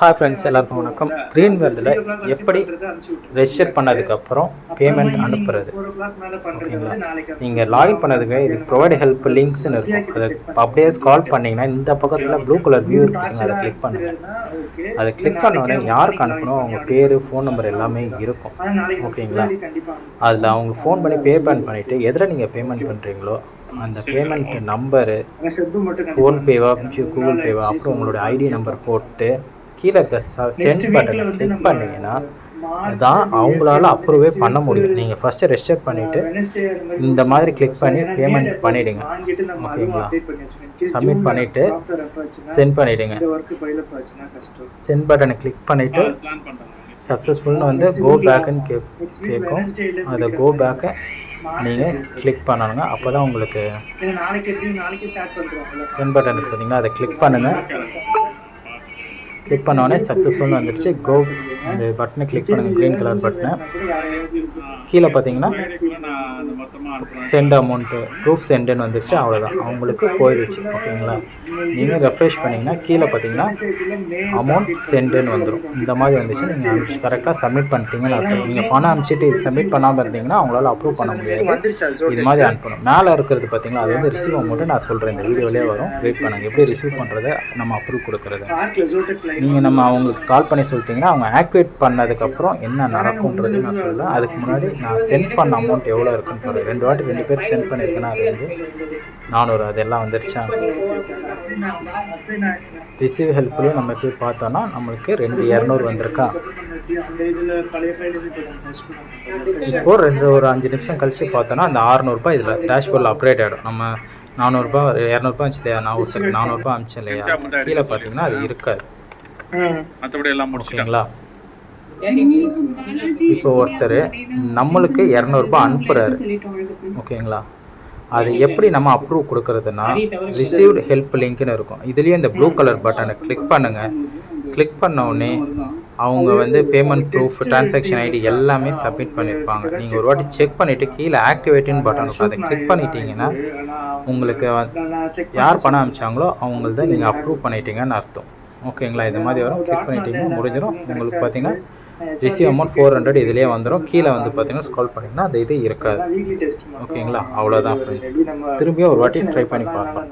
Hi friends எல்லாருக்கும் வணக்கம். Green வேர்ல்டில் எப்படி ரெஜிஸ்டர் பண்ணதுக்கப்புறம் பேமெண்ட் அனுப்புறது? ஓகேங்களா? நீங்கள் லாகின் பண்ணதுக்கு இது ப்ரொவைட் ஹெல்ப் லிங்க்ஸ்னு இருக்கும். அதை அப்படியே ஸ்கால் பண்ணிங்கன்னா இந்த பக்கத்தில் ப்ளூ கலர் வியூ இருக்குங்க அதை கிளிக் பண்ணுங்கள் அதை கிளிக் பண்ணோடனே யாருக்கு அனுப்பணும்? அவங்க பேர் ஃபோன் நம்பர் எல்லாமே இருக்கும். ஓகேங்களா? அதில் அவங்க ஃபோன் பண்ணி பேமெண்ட் பண்ணிவிட்டு எதில் நீங்கள் பேமெண்ட் பண்ணுறீங்களோ அந்த பேமெண்ட் நம்பரு ஃபோன்பேவா கூகுள் பேவா அப்புறம் உங்களோட ஐடி நம்பர் போட்டு கீழே சென்ட் பட்டனை கிளிக் பண்ணீங்கன்னா தான் அவங்களால அப்ரூவே பண்ண முடியும். நீங்கள் ஃபஸ்ட்டு ரெஜிஸ்டர் பண்ணிவிட்டு இந்த மாதிரி கிளிக் பண்ணி பேமெண்ட் பண்ணிவிடுங்க ஓகேங்களா? சப்மிட் பண்ணிவிட்டு சென்ட் பண்ணிவிடுங்க சென்ட் பட்டனை கிளிக் பண்ணிவிட்டு சக்ஸஸ்ஃபுல்னு வந்து கோ பேக்குன்னு கே கேட்கும். அதை கோ பேக்கை நீங்கள் கிளிக் பண்ணணுங்க அப்போ தான் உங்களுக்கு நாளைக்கு எப்படி நாளைக்கு ஸ்டார்ட் பண்றோம்ல சென்ட் பட்டன் இருக்கு பார்த்தீங்களா அதை கிளிக் பண்ணுங்கள் கிளிக் பண்ண உடனே சக்ஸஸ்ஃபுல்னு வந்துடுச்சு. கோ அந்த பட்டனை கிளிக் பண்ணுங்கள் க்ரீன் கலர் பட்டனை கீழே பார்த்தீங்கன்னா சென்ட் அமௌண்ட்டு ப்ரூஃப் சென்டுன்னு வந்துடுச்சு. அவ்வளோதான் அவங்களுக்கு போயிடுச்சு. ஓகேங்களா? நீங்கள் ரெஃப்ரெஷ் பண்ணிங்கன்னா கீழே பார்த்தீங்கன்னா அமௌண்ட் சென்டுன்னு வந்துடும் இந்த மாதிரி வந்துச்சு. நீங்கள் கரெக்டாக சப்மிட் பண்ணிட்டீங்கன்னு அர்த்தம். நீங்கள் பணம் அனுப்பிச்சிட்டு சப்மிட் பண்ணாமல் இருந்தீங்கன்னா அவங்களால அப்ரூவ் பண்ண முடியாது. இது மாதிரி அனுப்பணும் மேலே இருக்கிறது பார்த்தீங்கன்னா அது வந்து ரிசீவ் அமௌண்ட்டு நான் சொல்கிறேன் இந்த வீடியோலேயே வரும். வெயிட் பண்ணுங்கள் எப்படி ரிசீவ் பண்ணுறதை நம்ம அப்ரூவ் கொடுக்குறது. நீங்கள் நம்ம அவங்களுக்கு கால் பண்ணி சொல்லிட்டீங்கன்னா அவங்க ஆக்டிவேட் பண்ணதுக்கப்புறம் என்ன நடக்கும்ன்றது நான் சொல்லுவேன் அதுக்கு முன்னாடி நான் சென்ட் பண்ண அமௌண்ட் எவ்வளோ இருக்குன்னு சொல்கிறேன் ரெண்டு வாட்டி ரெண்டு பேருக்கு சென்ட் பண்ணியிருக்கேன்னா அது வந்து நானூறு அதெல்லாம் வந்துருச்சா? ரிசீவ் ஹெல்ப்லையும் நம்ம போய் பார்த்தோன்னா நம்மளுக்கு ரெண்டு இரநூறு வந்திருக்கா? இப்போ ரெண்டு ஒரு அஞ்சு நிமிஷம் கழிச்சு பார்த்தோன்னா அந்த அறநூறுபா இதில் டேஷ்போர்டில் அப்டேட் ஆகிடும் நம்ம நானூறுரூபா இரநூறுபா அனுப்பிச்சு இல்லையா நான் ஒருத்தருக்கு நானூறுரூபா அனுப்பிச்சேன் இல்லையா? கீழே பார்த்தீங்கன்னா அது இருக்காது. மற்றபடி எல்லாம் முடிச்சிட்டாங்க. ஓகேங்களா? இப்போ ஒருத்தர் நம்மளுக்கு இரநூறுபா அனுப்புகிறாரு ஓகேங்களா? அது எப்படி நம்ம அப்ரூவ் கொடுக்கறதுனா ரிசீவ்டு ஹெல்ப் லிங்க்னு இருக்கும். இதுலேயே இந்த ப்ளூ கலர் பட்டனை கிளிக் பண்ணுங்கள் கிளிக் பண்ண உடனே அவங்க வந்து பேமெண்ட் ப்ரூஃப் டிரான்சாக்ஷன் ஐடி எல்லாமே சப்மிட் பண்ணியிருப்பாங்க நீங்கள் ஒரு வாட்டி செக் பண்ணிவிட்டு கீழே ஆக்டிவேட்டின்னு பட்டன் இருக்கும் அதை கிளிக் பண்ணிட்டீங்கன்னா உங்களுக்கு யார் பணம் அனுப்பிச்சாங்களோ அவங்கள்த நீங்கள் அப்ரூவ் பண்ணிட்டீங்கன்னு அர்த்தம். ஓகேங்களா? இது மாதிரி வரும். கிளிக் பண்ணிட்டீங்கன்னா முடிஞ்சிடும் உங்களுக்கு பார்த்தீங்கன்னா ரிசீவ் அமௌண்ட் ஃபோர் ஹண்ட்ரட் இதுலேயே வந்துடும் கீழே வந்து பார்த்தீங்கன்னா ஸ்கால் பண்ணிங்கன்னா அந்த இது இருக்காது. ஓகேங்களா? அவ்வளோதான் ஃப்ரெண்ட்ஸ் திரும்பியும் ஒரு வாட்டி ட்ரை பண்ணி பார்க்கலாம்.